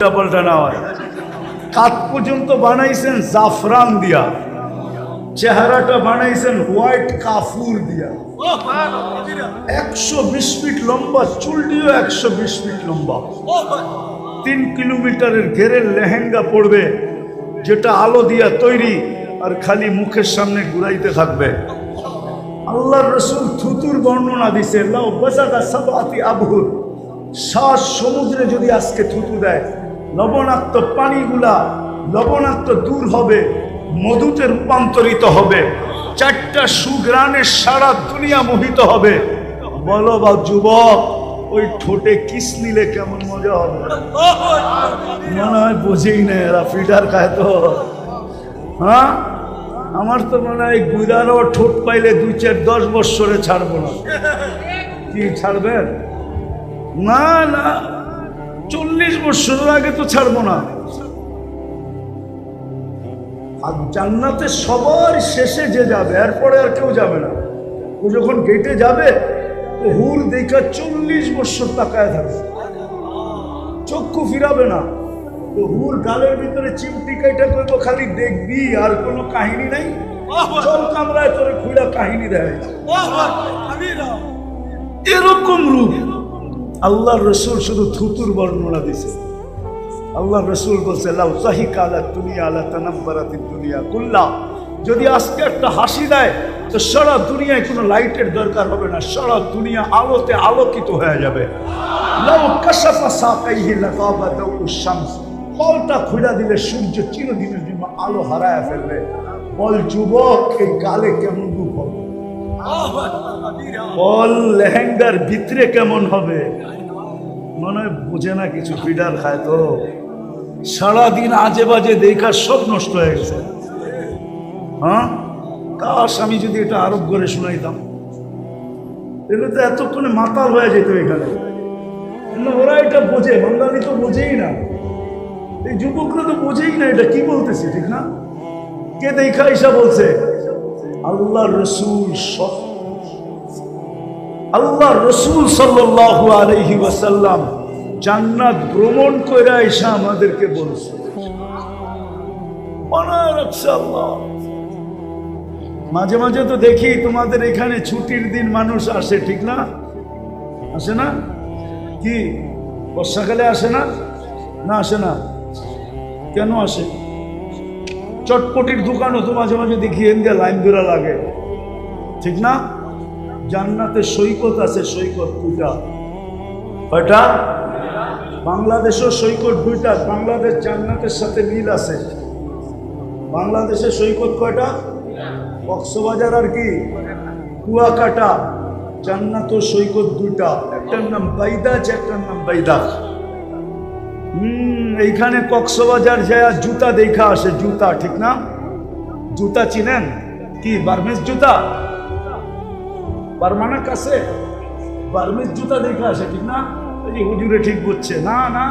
উল্টা পাল্টা না হয়। কাত পর্যন্ত বানাইছেন জাফরান দিয়া। চেহারাটা বানাইছেন হোয়াইট কাফুর দিয়া। একশো বিশ ফিট লম্বা, চুলটিও একশো বিশ ফিট লম্বা। তিন কিলোমিটারের ঘেরের লেহেঙ্গা পড়বে যেটা আলো দিয়া তৈরি আর খালি মুখের সামনে ঘুরাইতে থাকবে। আল্লাহ রসুল থুতুর বর্ণনা দিছে, লাউ বাজাগা সাবাতি আবহুর শ্বাস সমুদ্রে যদি আজকে থুতু দেয় লবণাক্ত পানিগুলা লবণাক্ত দূর হবে, মধুতে রূপান্তরিত হবে। চারটা সুগ্রানের সারা দুনিয়া মোহিত হবে। বলো বা যুবক, ওই ঠোঁটে কিস নিলে কেমন মজা হবে? মনে হয় বোঝেই না এরা ফিডার খায় তো। হ্যাঁ? আমার তো মনে হয় গুইরারও ঠোঁট পাইলে দুই চার দশ বৎসরে ছাড়বো না। কি ছাড়বেন? না না। চল্লিশ বৎসরের আগে তো ছাড়বো না। আর জান্নাতে সবার শেষে যে যাবে এরপরে আর কেউ যাবে না। ও যখন গেটে যাবে ও হুর দেখা চল্লিশ বৎসর তাকায় থাকবে। চক্ষু ফিরাবে না। তো হুর গালের ভিতরে চিমটি কাইটা করব খালি দেখবি আর কোনো কাহিনী নাই। চল কামরায় তোরে খুঁড়া কাহিনী দেয় এরকম রূপ। আল্লাহ রসুল শুধু থুতুর বর্ণনা দিছে। আল্লাহ রসুল বলছে, লাউ সাহিক আলা দুনিয়া, আলা তানাব্বারাতি দুনিয়া কুল্লা। যদি আজকে একটা হাসি দেয়, তো সারা দুনিয়ায় কোনো লাইটের দরকার হবে না, সারা দুনিয়া আলোতে আলোকিত হয়ে যাবে। লাউ কাশাফা সাকাইহি লাগাবা দাউ শামস। খুঁড়া দিলে সূর্য চিরদিনের জন্য আলো হারায় ফেলবে। বল, যুবক, এই গালে কেমন রূপ হবে? বল লেহেঙ্গার ভিতরে কেমন হবে? মনে হয় বোঝে না কিছু ফিডার খায় তো। সারাদিন আজে বাজে দেখা সব নষ্ট হয়ে গেছে। হ্যাঁ? কাশ, আমি যদি এটা আরোপ করে শোনাইতাম। এগুলো তো এতক্ষণে মাতাল হয়ে যেত এখানে। ওরা এটা বোঝে? বাঙালি তো বোঝেই না। এই যুবকরা তো বোঝেই না এটা কি বলতেছে, ঠিক না? কে দেখা ইসা বলছে? আল্লাহ রসুল আল্লাহ রসুল সাল্লাল্লাহু আলাইহি ওয়াসাল্লাম জান্নাত ভ্রমণ করে এসে আমাদেরকে বলছে। মাঝে মাঝে তো দেখি তোমাদের এখানে ছুটির দিন মানুষ আসে, ঠিক না? আসে না? কি? বর্ষাকালে আসে না? না আসে না। কেন আসে? চটপটির দোকানও তো মাঝে মাঝে দেখি এনকে লাইন ধরা লাগে। ঠিক না? জান্নাতে সৈকত আছে, সৈকত দুটা কয়টা? বাংলাদেশেও সৈকত দুইটা, বাংলাদেশ জান্নাতের সাথে মিল আছে। বাংলাদেশের সৈকত কয়টা? কক্সবাজার আর কি? কুয়াকাটা। জান্নাত সৈকত দুটা একটার নাম বাইদাজ, একটার নাম বাইদাজ হুম এইখানে কক্সবাজার যায় জুতা দেখা আসে, জুতা, ঠিক না? জুতা চিনেন? কি বার্মিস জুতা? বার্মানা কাছে? বার্মিস জুতা দেখা আসে, ঠিক না? হুজুরে ঠিক বুঝছে। না না,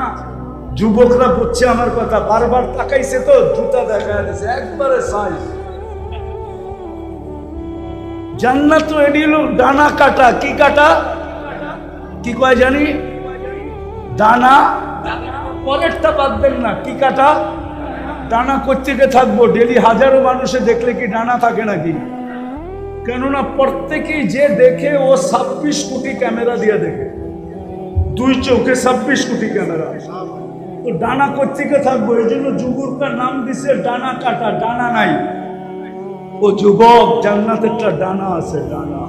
যুবকরা বুঝছে আমার কথা। বারবার তাকাইছে তো, জুতা দেখা যাচ্ছে একবারে সাইজ জান্নাত তো এটি হলো ডানা কাটা। কি কাটা? কি কয় জানি? ডানা। পরেরটা বাদ দেন না, কি কাটা? ডানা কোথেকে থাকব, ডেলি হাজারো মানুষে দেখলে কি ডানা থাকে নাকি? কেননা প্রত্যেকেই যে দেখে ও ছাব্বিশ কোটি ক্যামেরা দিয়ে দেখে। দুই চোখে ছাব্বিশ কোটি ক্যামেরা। তো ডানা কোথেকে থাকব, এই জন্য যুবকটার নাম দিছে ডানা কাটা, ডানা নাই। ও যুবক, জান্নাতেরটা ডানা আছে, ডানা।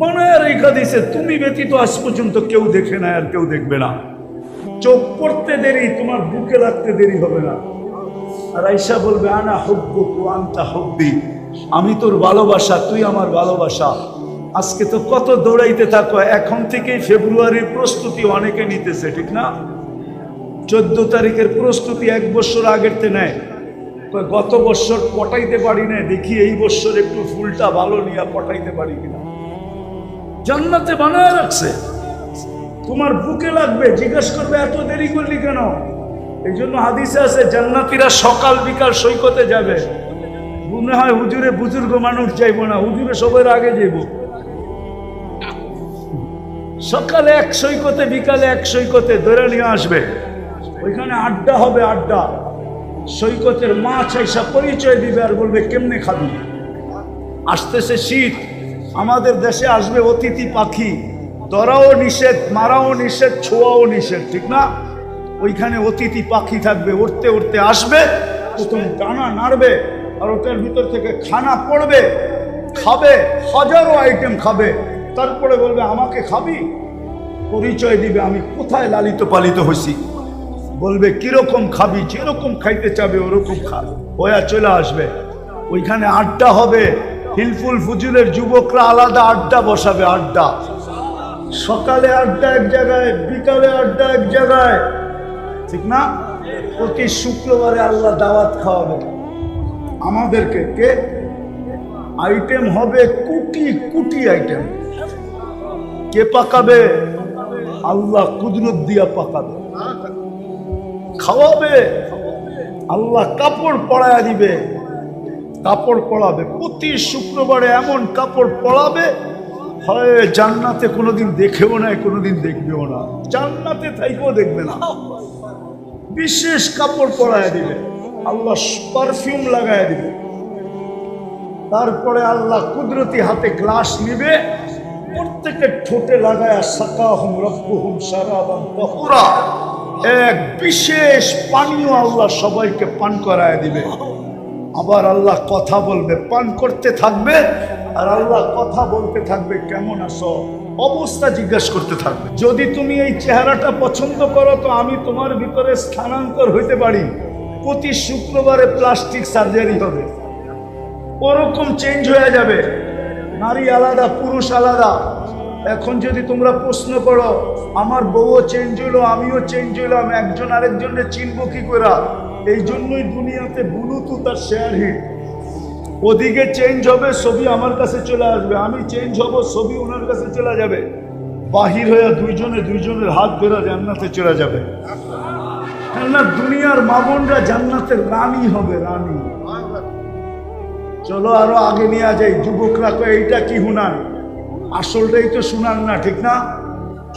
মনে রেখা দিছে, তুমি ব্যতীত আজ পর্যন্ত কেউ দেখে না আর কেউ দেখবে না। চোখ পড়তে দেরি, তোমার বুকে রাখতে দেরি হবে না। আর আইসা বলবে, আনা হব্বু আন্তা হব্বি। আমি তোর ভালোবাসা, তুই আমার ভালোবাসা। আজকে তো কত দৌড়াইতে থাকো, এখন থেকেই ফেব্রুয়ারির প্রস্তুতি অনেকে নিতেছে, ঠিক না? চোদ্দ তারিখের প্রস্তুতি এক বছর আগের তে নেয়। গত বছর পটাইতে পারি না, দেখি এই বছর একটু ফুলটা ভালো নিয়ে পটাইতে পারি কিনা? জান্নাতে বানায় রাখছে। তোমার বুকে লাগবে, জিজ্ঞেস করবে, এত দেরি করলি কেন? এই জন্য হাদিসে আছে, জান্নাতিরা সকাল বিকাল সৈকতে যাবে। মনে হয় হুজুরে বুজুর্গ মানুষ যাইব না, হুজুরে সবার আগে যাইব। সকালে এক সৈকতে, বিকালে এক সৈকতে ধরে নিয়ে আসবে। ওইখানে আড্ডা হবে আড্ডা। সৈকতের মাছ আইসা পরিচয় দিবে আর বলবে, কেমনে খাবি? আসতেছে শীত। আমাদের দেশে আসবে অতিথি পাখি। ধরাও নিষেধ, মারাও নিষেধ, ছোঁয়াও নিষেধ, ঠিক না? ওইখানে অতিথি পাখি থাকবে উঠতে উঠতে আসবে, প্রথম ডানা নাড়বে, আর ওটার ভিতর থেকে খানা পড়বে, খাবে, হাজারো আইটেম খাবে, তারপরে বলবে, আমাকে খাবি? পরিচয় দিবে, আমি কোথায় লালিত পালিত হয়েছি বলবে, কীরকম খাবি? যেরকম খাইতে চাবে, ওরকম খা। হয়ে চলে আসবে। ওইখানে আড্ডা হবে। হিলফুল ফুজুলের যুবকরা আলাদা আড্ডা বসাবে, আড্ডা। সকালে আড্ডা এক জায়গায়, বিকালে আড্ডা এক জায়গায়। ঠিক না? প্রতি শুক্রবারে আল্লাহ দাওয়াত খাওয়াবে আমাদেরকে কে? আইটেম হবে কুটি কুটি আইটেম কে পাকাবে? আল্লাহ কুদরত দিয়া পাকাবে। খাওয়াবে। আল্লাহ কাপড় পরায়া দিবে। কাপড় পরাবে। প্রতি শুক্রবারে এমন কাপড় পরাবে হয় জান্নাতে কোনোদিন দেখেও না, কোনোদিন দেখবেও না। জান্নাতে থাইকেও দেখবে না। বিশেষ কাপড় পরায় দিবে। আল্লাহ পারফিউম লাগায় দিবে। তারপরে আল্লাহ কুদরতি হাতে গ্লাস নিবে। প্রত্যেকের ঠোঁটে লাগায় সাকাহুম রব্বুহুম সারাবান তাহুরা। এক বিশেষ পানীয় আল্লাহ সবাইকে পান করায় দিবে। আবার আল্লাহ কথা বলবে, পান করতে থাকবে, আর আল্লাহ কথা বলতে থাকবে, কেমন আছো? অবস্থা জিজ্ঞাসা করতে থাকবে। যদি তুমি এই চেহারাটা পছন্দ করো, তো আমি তোমার ভিতরে স্থানান্তর হইতে পারি। প্রতি শুক্রবারে প্লাস্টিক সার্জারি হবে। ওরকম চেঞ্জ হয়ে যাবে। নারী আলাদা, পুরুষ আলাদা। এখন যদি তোমরা প্রশ্ন করো, আমার বউও চেঞ্জ হলো আমিও চেঞ্জ হলাম একজন আরেকজনকে চিনবো কি করে এই জন্যই দুনিয়াতে ব্লুটুথ আর শেয়ার হিট ওদিকে চেঞ্জ হবে, ছবি আমার কাছে চলে আসবে। আমি চেঞ্জ হব, ছবি ওনার কাছে চলে যাবে। বাহির হয়ে দুইজনে দুইজনের হাত ধরে জান্নাতে চলে যাবে। কেননা দুনিয়ার মামনরা জান্নাতের রানী হবে, রানী। চলো আরও আগে নিয়ে যাই, যুবকরা কয়, এইটা কি হুনান আসলটাই তো শুনান না, ঠিক না?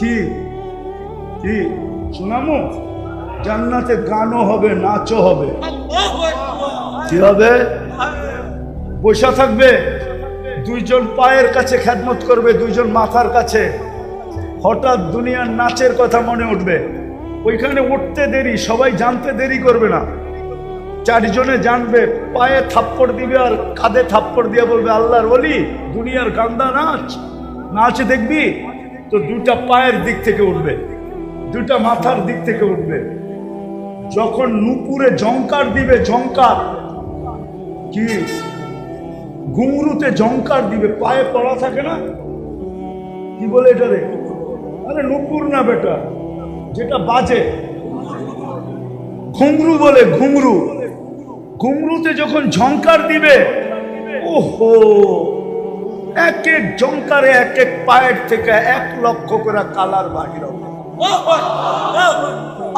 কি? কি? শোনামো? জান্নাতে গানও হবে, নাচও হবে। কি হবে? বসা থাকবে, দুইজন পায়ের কাছে খ্যাতমত করবে, দুইজন মাথার কাছে। হঠাৎ দুনিয়ার নাচের কথা মনে উঠবে। ওইখানে উঠতে দেরি, সবাই জানতে দেরি করবে না। চারজনে জানবে, পায়ে থাপ্পড় দিবে আর কাঁধে থাপ্পড় দিয়ে বলবে, আল্লাহর বলি দুনিয়ার গান্দা নাচ। নাচ দেখবি? তো দুটা পায়ের দিক থেকে উঠবে, দুটা মাথার দিক থেকে উঠবে। যখন নুপুরে জঙ্কার দিবে জঙ্কার কি? ঘুঙরুতে জঙ্কার দিবে, পায়ে পড়া থাকে না? কি বলে এটা রে? আরে নুপুর না বেটা, যেটা বাজে। ঘুংরু বলে ঘুংরু ঘুংরুতে যখন ঝঙ্কার দিবে, ওহো, এক এক জঙ্কারে এক এক পায়ের থেকে এক লক্ষ করে কালার বাহির হবে।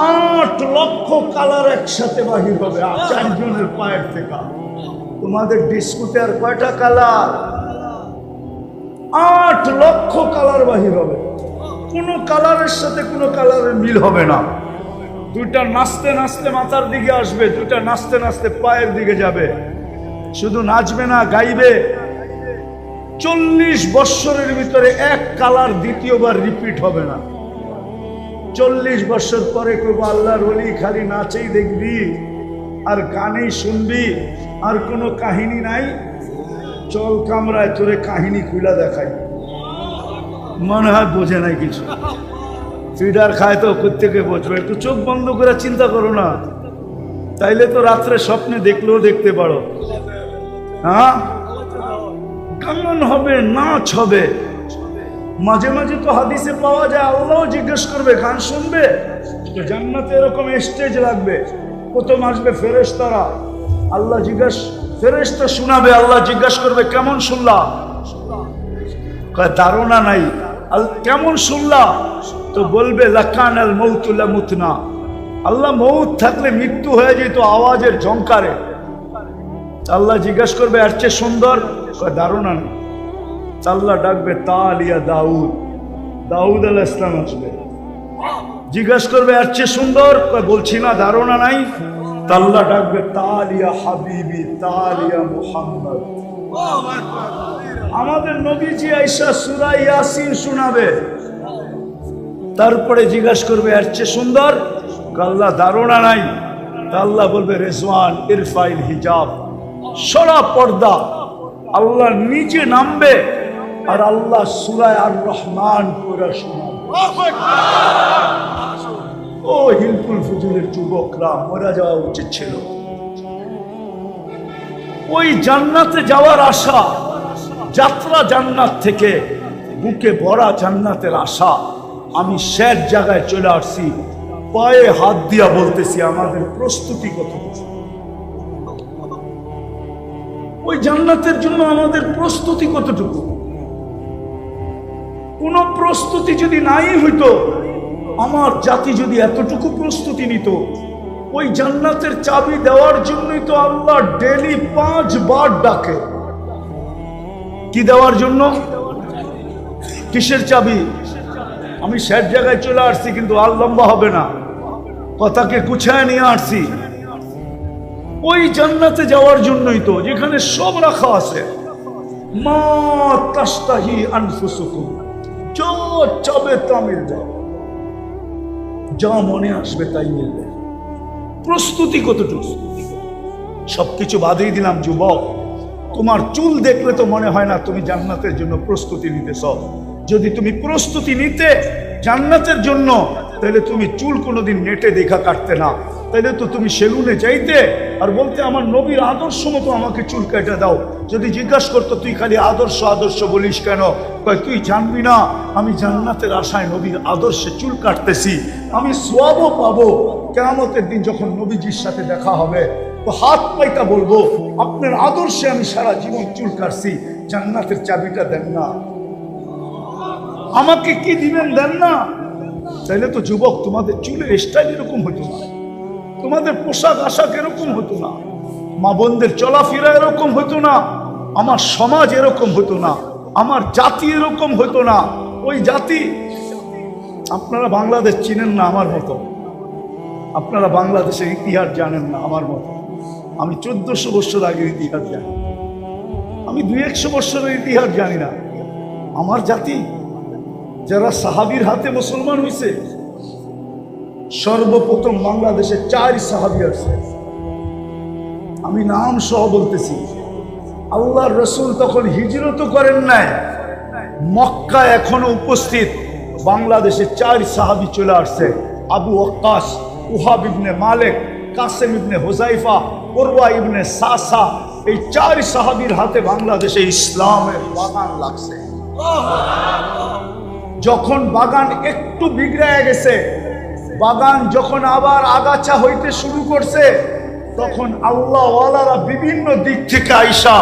আট লক্ষ কালার একসাথে বাহির হবে চারজনের পায়ের থেকে। তোমাদের ডিস্কুতে আর কয়টা কালার? আট লক্ষ কালার বাহির হবে। কোনো কালারের সাথে কোনো কালারের মিল হবে না। দুইটা নাচতে নাচতে মাথার দিকে আসবে, দুইটা নাচতে নাচতে পায়ের দিকে যাবে। শুধু নাচবে না, গাইবে। চল্লিশ বৎসরের ভিতরে এক কালার দ্বিতীয়বার রিপিট হবে না। চল্লিশ বছর পরে কেউ আল্লাহর অলি খালি নাচেই দেখবি, আর গানেই শুনবি, আর কোনো কাহিনী নাই। চল কামরায় তোরে কাহিনী খুলা দেখাই। মনে হয় বোঝে নাই কিছু। ফিডার খায় তো প্রত্যেকে বসবে একটু চোখ বন্ধ করে চিন্তা করো না। তাইলে তো রাত্রে স্বপ্নে দেখলেও দেখতে পারো। হ্যাঁ? কেমন হবে, নাচ হবে। মাঝে মাঝে তো হাদিসে পাওয়া যায় আল্লাহ জিজ্ঞেস করবে গান শুনবে? তো জান্নাতে এরকম স্টেজ লাগবে। প্রথম আসবে ফেরেশতারা। আল্লাহ জিজ্ঞাস ফেরেশতা শোনাবে আল্লাহ জিজ্ঞাস করবে কেমন শুনলা কয় ধারণা নাই। আল কেমন শুনলা তো বলবে লাকান আল মৌতুল্লা মুতনা আল্লাহ মৌত থাকলে মৃত্যু হয়ে যেত আওয়াজের ঝঙ্কারে আল্লাহ জিজ্ঞাসা করবে আর চেয়ে সুন্দর? কয় ধারণা নেই। আল্লাহ ডাকবে, তালিয়া দাউদ। দাউদ আল ইসলাম আসবে। জিজ্ঞাসা করবে আর চেয়ে সুন্দর? বলছি না, ধারণা নাই। তাল্লা ডাকবে, তালিয়া হাবিবি, তালিয়া মুহাম্মদ। আমাদের নবীজি আইসা সুরা ইয়াসিন শোনাবে। তারপরে জিজ্ঞাসা করবে আর চেয়ে সুন্দর? কাল্লা ধারণা নাই। তা আল্লাহ বলবে, রেজওয়ান ইরফাইল হিজাব। সরা পর্দা আল্লাহ নিচে নামবে। আর আল্লাহ সুরায় আর রহমান ও হিলকুল ফুজুলের যুবকরা, মরে যাওয়া উচিত ছিল। ওই জান্নাতে যাওয়ার আশা, যাত্রা জান্নাত থেকে বুকে ভরা জান্নাতের আশা, আমি শেষ জায়গায় চলে আসছি, পায়ে হাত দিয়া বলতেছি, আমাদের প্রস্তুতি কত ওই জান্নাতের জন্য আমাদের প্রস্তুতি কতটুকু? কোন প্রস্তুতি যদি নাই হইতো, আমার জাতি যদি এতটুকু প্রস্তুতি নিত, ওই জান্নাতের চাবি দেওয়ার জন্যই তো আল্লাহ ডেলি পাঁচবার ডাকে। কি দেওয়ার জন্য? কিসের চাবি? আমি স্যার জায়গায় চলে আসছি, কিন্তু আর লম্বা হবে না। কথাকে গুছায় নিয়ে আসছি। ওই জান্নাতে যাওয়ার জন্যই তো, যেখানে সব রাখা আছে। মা তাস্তাহি আনফুসুকুম। যা চাবে তা মিলবে যা মনে আসবে তাই মিলবে। প্রস্তুতি কতটুকু? সবকিছু বাদেই দিলাম, যুবক। তোমার চুল দেখলে তো মনে হয় না তুমি জান্নাতের জন্য প্রস্তুতি নিতেছ। যদি তুমি প্রস্তুতি নিতে জান্নাতের জন্য, তাহলে তুমি চুল কোনোদিন নেটে দেখা কাটতে না। তাহলে তো তুমি সেলুনে যাইতে আর বলতে আমার নবীর আদর্শ মতো আমাকে চুল কেটে দাও। যদি জিজ্ঞাসা করতো, তুই খালি আদর্শ আদর্শ বলিস কেন? তুই জানবি না, আমি জান্নাতের আশায় নবীর আদর্শে চুল কাটতেছি। আমি সোয়াবও পাবো। কেমতের দিন যখন নবীজির সাথে দেখা হবে, তো হাত পাইটা বলব, আপনার আদর্শে আমি সারা জীবন চুল কাটছি, জান্নাতের চাবিটা দেন না। আমাকে কি দিবেন, দেন না? তাইলে তো যুবক, তোমাদের চুলের স্টাইল এরকম হতো না। তোমাদের পোশাক আশাক এরকম হতো না। মা বোনদের চলাফেরা এরকম হতো না। আমার সমাজ এরকম হতো না। আমার জাতি এরকম হতো না। ওই জাতি, আপনারা বাংলাদেশ চিনেন না আমার মতো। আপনারা বাংলাদেশের ইতিহাস জানেন না আমার মতো। আমি চোদ্দশো বছর আগের ইতিহাস জানি। আমি দুই একশো বছরের ইতিহাস জানি না। আমার জাতি, যারা সাহাবির হাতে মুসলমান হয়েছে সর্বপ্রথম বাংলাদেশে চার সাহাবি আছে আমি নাম সহ বলতেছি, আল্লাহর রসুল তখন হিজরত করেন নাই মক্কা এখনও উপস্থিত, বাংলাদেশে চার সাহাবি চলে আসছে। আবু ওকাস উহাব ইবনে মালেক, কাসেম ইবনে হোজাইফা ওরওয়া ইবনে সাসা, এই চার সাহাবির হাতে বাংলাদেশে ইসলামের বাগান লাগছে। যখন বাগান একটু বিগড়ায় গেছে বাগান যখন আবার আগাছা হইতে শুরু করছে, তখন আল্লাহওয়ালারা বিভিন্ন দিক থেকে আইসা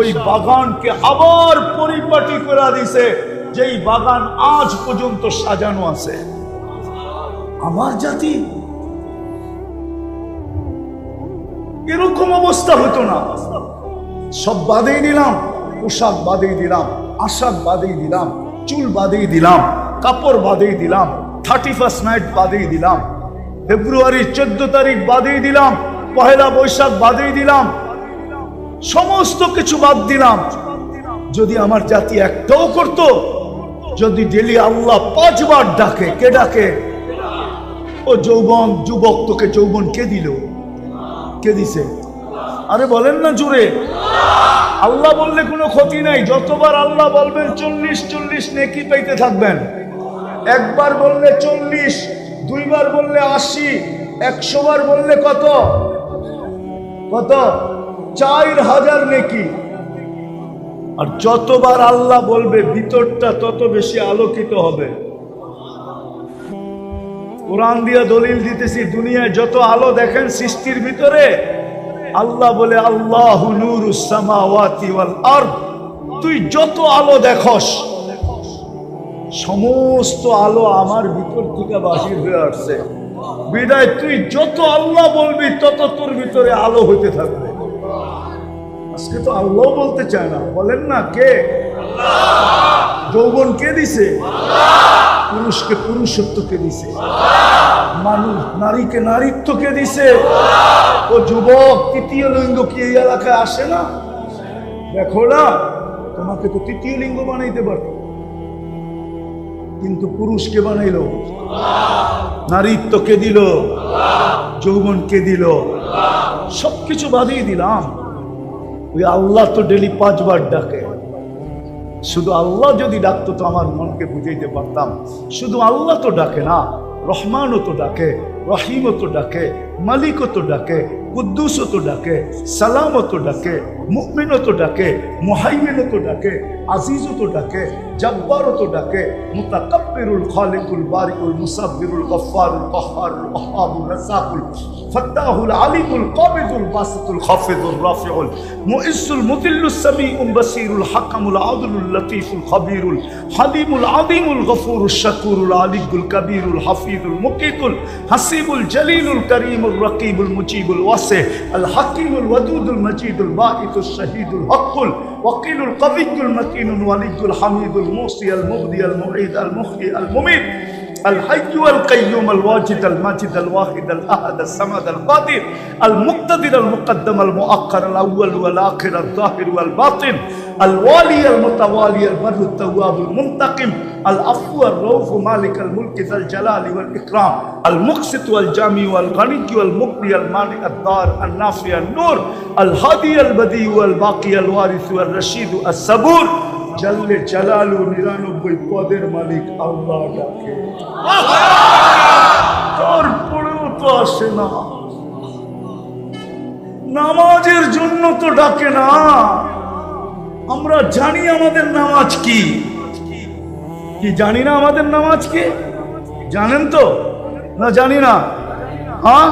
ওই বাগানকে আবার পরিপাটি করে দিছে, যেই বাগান আজ পর্যন্ত সাজানো আছে। আমার জাতি, এরকম অবস্থা হতো না। সব বাদেই দিলাম, পোশাক বাদেই দিলাম, আশাক বাদেই দিলাম, চুল বাদেই দিলাম, কাপড় বাদেই দিলাম। থার্টি ফার্স্ট নাইট বাদেই দিলাম। ফেব্রুয়ারির চোদ্দ তারিখ বাদেই দিলাম। পহেলা বৈশাখ বাদেই দিলাম। সমস্ত কিছু বাদ দিলাম। যদি আমার জাতি একটাও করত, যদি ডেলি আল্লাহ পাঁচবার ডাকে, কে ডাকে? ও যৌবন, যুবক, তোকে যৌবন কে দিল? কে দিছে? আরে বলেন না জুড়ে আল্লাহ বললে কোনো ক্ষতি নাই। যতবার আল্লাহ বলবেন, চল্লিশ চল্লিশ নেকি পাইতে থাকবেন। একবার বললে চল্লিশ, দুইবার বললে আশি একশো বার বললে কত? কত? চার হাজার নেকি। আর যতবার আল্লাহ বলবে, ভিতরটা তত বেশি আলোকিত হবে। কোরআন দিয়া দলিল দিতেছি, দুনিয়ায় যত আলো দেখেন সৃষ্টির ভিতরে, আল্লাহ বলে, আল্লাহ তুই যত আলো দেখস সমস্ত আলো আমার ভিতর থেকে বাহির হয়ে আসছে। বিদায়, তুই যত আল্লাহ বলবি, তত তোর ভিতরে আলো হইতে থাকবে। আজকে তো আল্লাহ বলতে চায় না। বলেন না কে? যৌবন কে দিছে? পুরুষকে পুরুষত্ব কে দিছে? মানুষ নারীকে নারীত্ব কে দিছে? ও যুবক, তৃতীয় লিঙ্গ কি এই এলাকায় আসে না? দেখো না, তোমাকে তো তৃতীয় লিঙ্গ বানাইতে পারতো। কিন্তু পুরুষকে বানাইল। নারীত্ব কে দিল যৌবন কে দিল, সবকিছু বাদিয়ে দিলাম। ওই আল্লাহ তো ডেলি পাঁচবার ডাকে। শুধু আল্লাহ যদি ডাকতো তো আমার মনকে বুঝাইতে পারতাম। শুধু আল্লাহ তো ডাকে না, রহমানও তো ডাকে, রহিমও তো ডাকে, মালিকও তো ডাকে, কুদ্দুসও তো ডাকে, সালামও তো ডাকে মুকমিনও তো ডাকে, মুহাইমিনও তো ডাকে, আজিজও তো ডাকে, জব্বারও তো ডাকে, মুতাকাব্বিরুল খালিকুল বারিকুল মুসাব্বিরুল গফফারুল কহ্হারুল ওয়াহ্হাবুর রাজ্জাকুল ফাত্তাহুল আলিমুল কাবিদুল বাসিতুল খাফিদুর রাফিউল মুইসুল মুদিল্লুস সামিউল বাসিরুল হাকামুল আদলুল লতীফুল খবীরুল হালিমুল আযীমুল গফুরুশ শাকুরুল আলিকুল কবীরুল হাফিজুল মুকিতুল হাসিবুল জলিলুল করিমুল রকিবুল মুজিবুল ওয়াসি আল হাকিমুল ওয়াদুদুল মজিদুল বাঈতুল الشهيد الحق الوقيل القوي المتين الولي الحميد الموصي المغدي المعيد المخي المميت الحي القيوم الواجد الماجد الواحد الأحد الصمد القادر المقتدر المقدم المؤخر الأول والآخر الظاهر والباطن الوالي المتوالي البر التواب المنتقم العفو الرؤوف مالك الملك ذا الجلال والاكرام المقسط والجامع والغني والمقضي المانع الدار النافع النور الهادي البديع والباقي الوارث والرشيد الصبور জাল্লে জালালু নিরানব্বই পদের মালিক আল্লাহ ডাকে তারপরেও তো আসে না নামাজের জন্য তো ডাকে না আমরা জানি আমাদের নামাজ কি। কি জানি না আমাদের নামাজ কি? জানেন তো? না জানি না। হ্যাঁ?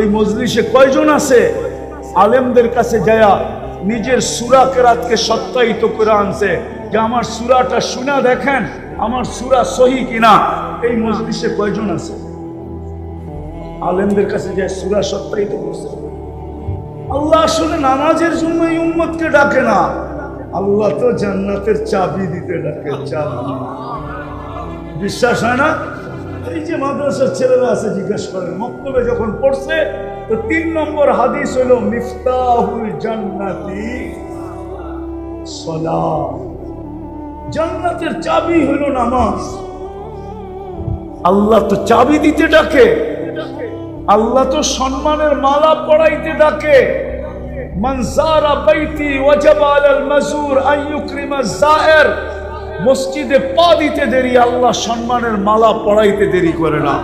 এই মজলিসে কয়জন আছে? আলেমদের কাছে যায়া নিজের সুরা কেরাতকে সত্যায়িত করে আনছে। যে আমার সুরাটা শুনা দেখেন, আমার সুরা সহি কিনা। এই মজলিসে কয়জন আছে? আলেমদের কাছে যায় সুরা সত্যায়িত করছে। আল্লাহ আসলে নামাজের জন্য এই উম্মতকে ডাকে না। আল্লাহ তো জান্নাতের চাবি দিতে ডাকে, চাবি। বিশ্বাস হয় না? এই যে মাদ্রাসার ছেলেরা আছে, জিজ্ঞাসা করেন মক্তবে যখন পড়ছে, তো তিন নম্বর হাদিস হলো, মিফতাহুল জান্নাতি সলাহ জান্নাতের চাবি হলো নামাজ। আল্লাহ তো চাবি দিতে ডাকে। আল্লাহ তো সম্মানের মালা পড়াইতে ডাকে। মসজিদে পা দিতে দেরি, আল্লাহ সম্মানের মালা পড়াইতে দেরি করে না।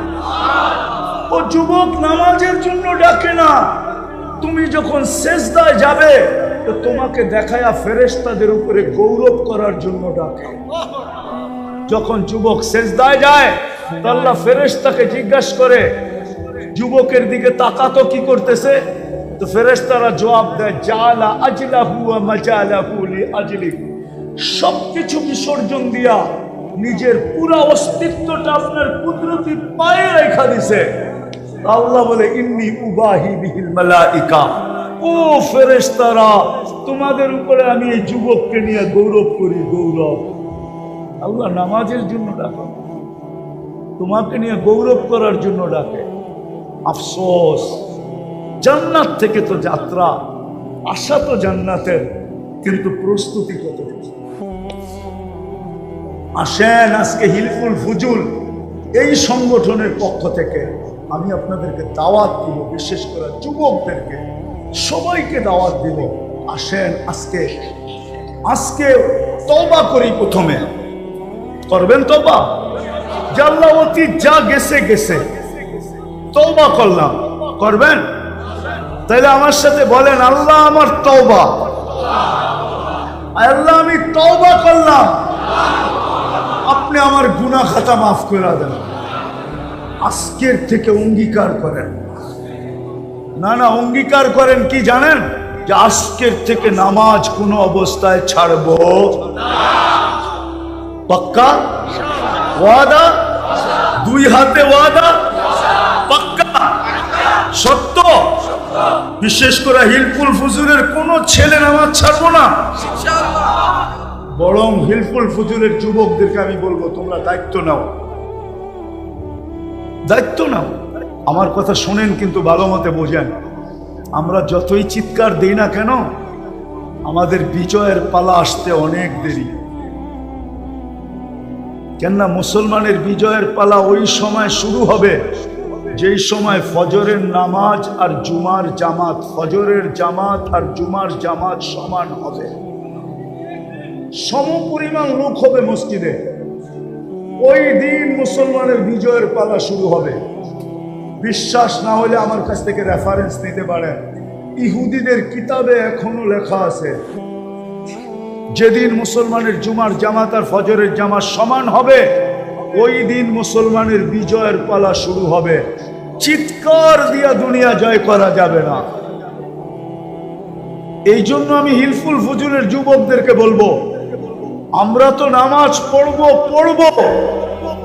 ও যুবক নামাজের জন্য ডাকে না। তুমি যখন শেষদায় যাবে, তো তোমাকে দেখায়া ফেরেশতাদের উপরে গৌরব করার জন্য ডাকে। যখন যুবক শেষদায় যায় আল্লাহ ফেরেশতাকে জিজ্ঞাসা করে, যুবকের দিকে তাকাতো কি করতেছে? তো ফেরেস্তারা জবাব দেয়, জালা আজলাহু ওয়া মাজালাহু লি আজলি সবকিছু বিসর্জন দিয়া নিজের পুরা অস্তিত্বটা আপনার কুদরতি পায়ে রেখা দিছে। আল্লাহ বলে, ইন্নি উবাহি বিহিল মালাইকা। ও ফেরেস্তারা তোমাদের উপরে আমি এই যুবককে নিয়ে গৌরব করি, গৌরব। আল্লাহ নামাজের জন্য ডাকে, তোমাকে নিয়ে গৌরব করার জন্য ডাকে। আফসোস। জান্নাত থেকে তো যাত্রা, আশা তো জান্নাতের, কিন্তু প্রস্তুতি কত আসেন আজকে হিলফুল ফুজুল এই সংগঠনের পক্ষ থেকে আমি আপনাদেরকে দাওয়াত দিব, বিশেষ করে যুবকদেরকে, সবাইকে দাওয়াত দিব। আসেন আজকে আজকে তবা করি প্রথমে। করবেন তবা জাল্লা অতীত যা গেছে গেছে। তওবা করলাম। করবেন? তাহলে আমার সাথে বলেন, আল্লাহ আমার তওবা। আল্লাহ, আমি তওবা করলাম। আপনি আমার গুনা খাতা মাফ করে দেন। আজকের থেকে অঙ্গীকার করেন। না না, অঙ্গীকার করেন কি জানেন? যে আজকের থেকে নামাজ কোনো অবস্থায় ছাড়বো। পাক্কা? ওয়াদা? দুই হাতে ওয়াদা? পাক্কা? সত্য? বিশেষ করে হিলফুল ফুজুরের কোন ছেলে নামাজ ছাড়বো না। বরং হিলফুল ফুজুলের যুবকদেরকে আমি বলব, তোমরা দায়িত্ব নাও। দায়িত্ব নাও। আমার কথা শোনেন কিন্তু ভালো মতে বোঝেন। আমরা যতই চিৎকার দিই না কেন, আমাদের বিজয়ের পালা আসতে অনেক দেরি। কেননা মুসলমানের বিজয়ের পালা ওই সময় শুরু হবে। যেই সময় ফজরের নামাজ আর জুমার জামাত, ফজরের জামাত আর জুমার জামাত সমান হবে। সম পরিমাণ লোক হবে মসজিদে। ওই দিন মুসলমানের বিজয়ের পালা শুরু হবে। বিশ্বাস না হলে আমার কাছ থেকে রেফারেন্স নিতে পারেন। ইহুদিদের কিতাবে এখনও লেখা আছে, যেদিন মুসলমানের জুমার জামাত আর ফজরের জামাত সমান হবে, ওই দিন মুসলমানের বিজয়ের পালা শুরু হবে। চিৎকার দিয়া দুনিয়া জয় করা যাবে না। এই জন্য আমি হিলফুল ফুজুলের যুবকদেরকে বলব আমরা তো নামাজ পড়ব পড়ব।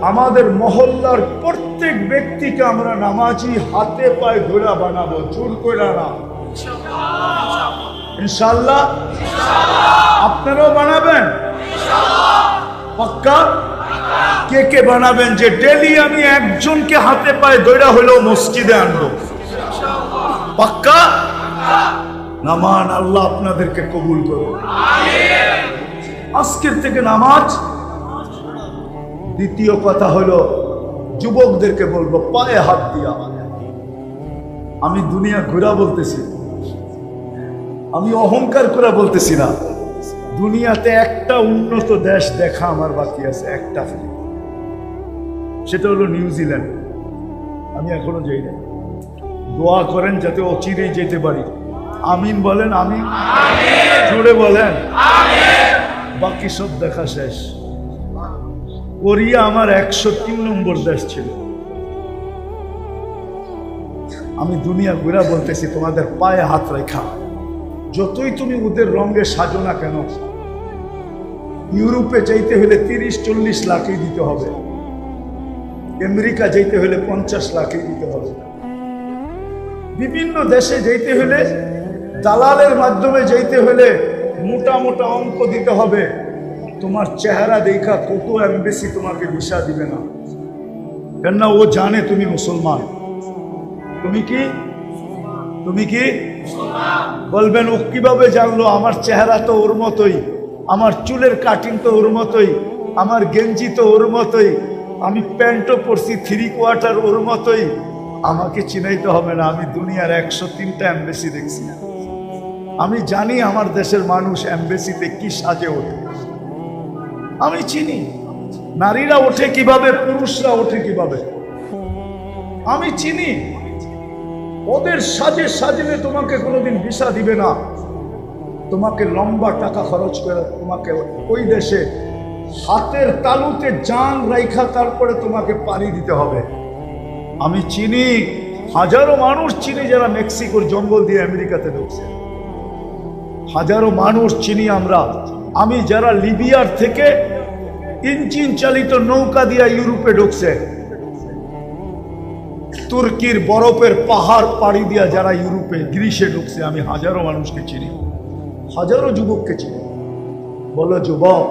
আমাদের মহল্লার প্রত্যেক ব্যক্তিকে আমরা নামাজি হাতে পায়ে ঘোরা বানাবো জোর করে না। ইনশাল্লাহ আপনারাও বানাবেন? পাক্কা? কে কে বানাবেন যে ডেলি আমি একজনকে হাতে পায়ে দৈরা হলেও মসজিদে আনব? পাক্কা? নামান আল্লাহ আপনাদেরকে কবুল করুন আজকের থেকে নামাজ। দ্বিতীয় কথা হলো, যুবকদেরকে বলব, পায়ে হাত দিয়া আমি দুনিয়া ঘোরা বলতেছি আমি অহংকার করে বলতেছি না। দুনিয়াতে একটা উন্নত দেশ দেখা আমার বাকি আছে একটা সেটা হলো নিউজিল্যান্ড আমি এখনও যাই না দোয়া করেন যাতে অচিরেই যেতে পারি। আমিন বলেন আমি জোরে বলেন। বাকি সব দেখা শেষ। কোরিয়া আমার একশো তিন নম্বর দেশ ছিল। আমি দুনিয়া ঘুরা বলতেছি তোমাদের পায়ে হাত রেখা। যতই তুমি ওদের রঙে সাজো না কেন, ইউরোপে যাইতে হলে তিরিশ, চল্লিশ লাখই দিতে হবে। আমেরিকা যাইতে হলে পঞ্চাশ লাখই দিতে হবে। বিভিন্ন দেশে যাইতে হলে দালালের মাধ্যমে যাইতে হলে মোটা মোটা অঙ্ক দিতে হবে। তোমার চেহারা দেখা কত এমবেসি তোমাকে ভিসা দিবে না। কেননা ও জানে তুমি মুসলমান। তুমি কি? তুমি কি? বলবেন ও কীভাবে জানলো? আমার চেহারা তো ওর মতোই। আমার চুলের কাটিং তো ওর মতোই। আমার গেঞ্জি তো ওর মতোই। আমি প্যান্টও পরছি থ্রি কোয়ার্টার ওর মতোই। আমাকে চিনাইতে হবে না। আমি দুনিয়ার একশো তিনটা এম্বাসি দেখছি। আমি জানি আমার দেশের মানুষ এম্বাসিতে কি সাজে ওঠে। আমি চিনি। নারীরা ওঠে কীভাবে? পুরুষরা ওঠে কীভাবে? আমি চিনি। ওদের সাজে সাজলে তোমাকে কোনোদিন ভিসা দিবে না। তোমাকে লম্বা টাকা খরচ করে তোমাকে ওই দেশে হাতের তালুতে জান রাইখা তারপরে তোমাকে পানি দিতে হবে। আমি চিনি, হাজারো মানুষ চিনি যারা মেক্সিকোর জঙ্গল দিয়ে আমেরিকাতে ঢুকছে। হাজারো মানুষ চিনি আমরা। আমি যারা লিবিয়ার থেকে ইঞ্জিন চালিত নৌকা দিয়া ইউরোপে ঢুকছে তুর্কির বরফের পাহাড় পাড়ি দিয়া যারা ইউরোপে গ্রীষে ঢুকছে, আমি হাজারো মানুষকে চিনি। হাজারো যুবককে চিনি। বলো, যুবক,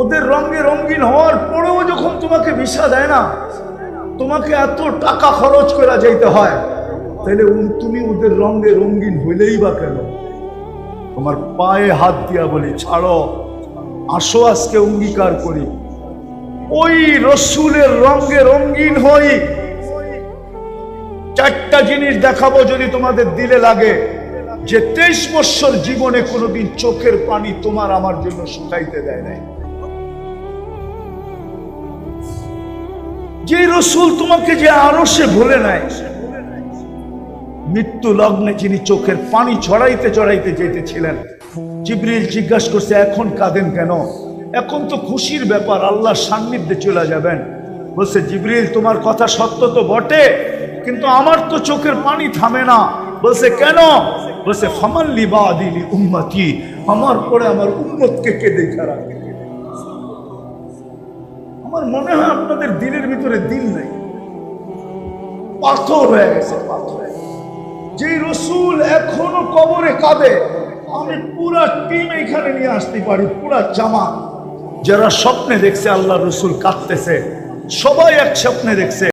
ওদের রঙে রঙিন হওয়ার পরেও যখন তোমাকে ভিসা দেয় না, তোমাকে এত টাকা খরচ করা যাইতে হয় তাহলে তুমি ওদের রঙে রঙিন হইলেই বা কেন? তোমার পায়ে হাত দিয়া বলি, ছাড়ো, আসো আজকে অঙ্গীকার করি। ওই রসুলের রঙে রঙিন হই চারটা জিনিস দেখাবো যদি তোমাদের দিলে লাগে। যে তেইশ বৎসর জীবনে কোনোদিন চোখের পানি তোমার আমার জন্য শুকাইতে দেয় নাই। যে রসুল তোমাকে যে আরও সে ভুলে নাই, মৃত্যু লগ্নে যিনি চোখের পানি ছড়াইতে ছড়াইতে যেতেছিলেন, জিব্রিল জিজ্ঞাসা করছে, এখন কাঁদেন কেন? এখন তো খুশির ব্যাপার, আল্লাহর সান্নিধ্যে চলে যাবেন। বলছে, জিব্রিল, তোমার কথা সত্য তো বটে। কিন্তু আমার তো চোখের পানি থামে না। বলছে, কেন? বলছে ফামাল্লি বা দিলি উম্মতি, আমার পরে আমার উম্মতকে কে দেখা রাখবে? আমার মনে হয় আপনাদের দিলের ভিতরে দিল নেই। পাথর হয়ে গেছে, পাথর যে রসুল এখনও কবরে কাঁদে, আমি পুরা টিম এখানে নিয়ে আসতে পারি, পুরা জামা যারা স্বপ্নে দেখছে আল্লাহ রসুল কাঁদতেছে, সবাই এক স্বপ্নে দেখছে।